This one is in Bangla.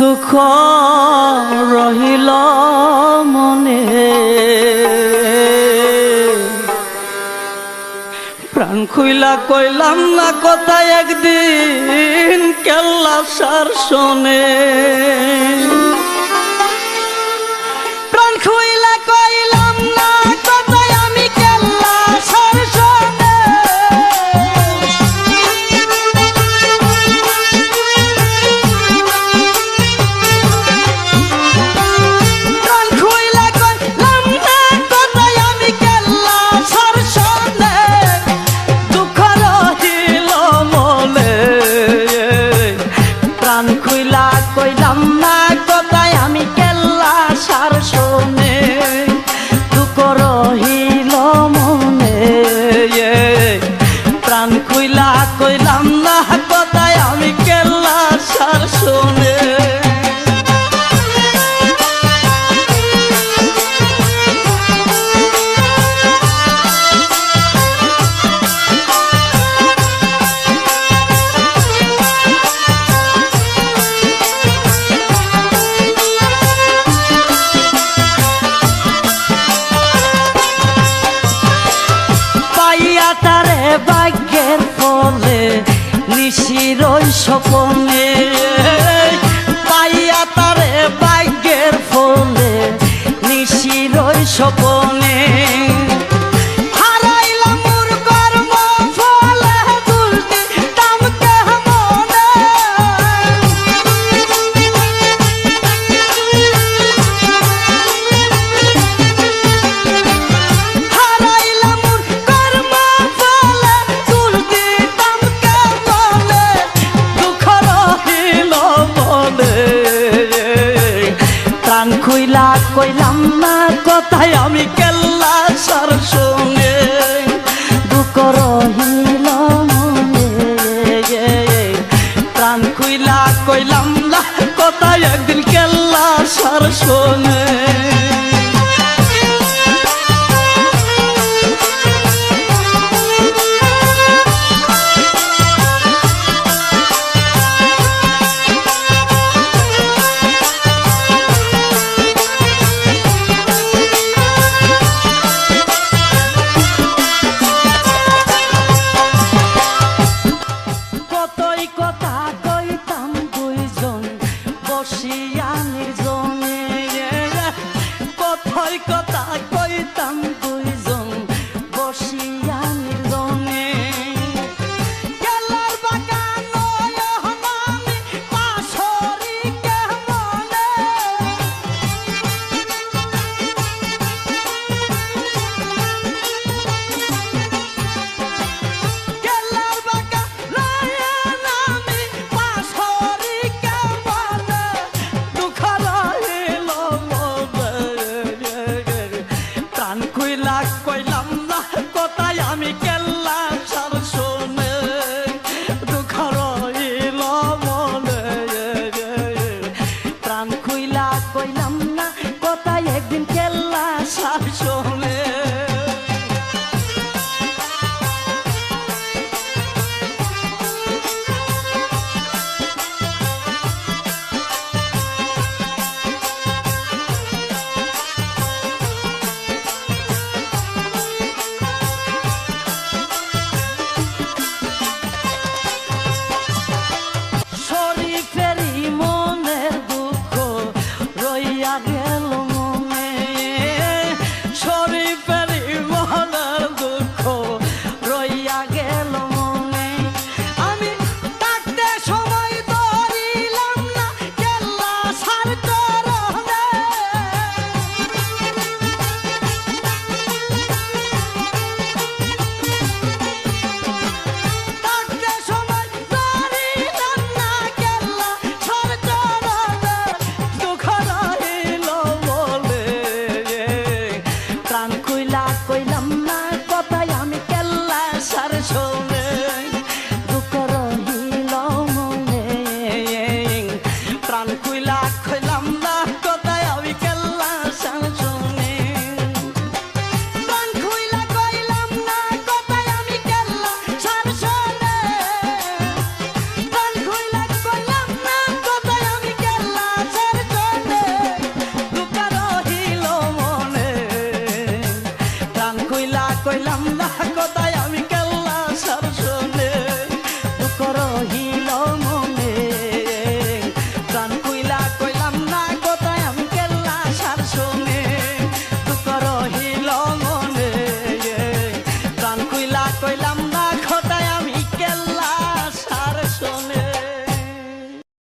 দুঃখ রহিল মনে। প্রাণ খুইলা কইলাম না কথা একদিন কেল্লা সার শোনে। ভাগ্যের ফলে নিশির সপনে পাইলাম না, কথায় আমি কেল্লা সার শুনে দুঃখ রহিল প্রাণ খুইলা কইলাম, না, কথায় একদিন কেল্লা সার শুনে alone. কইলাম না কথা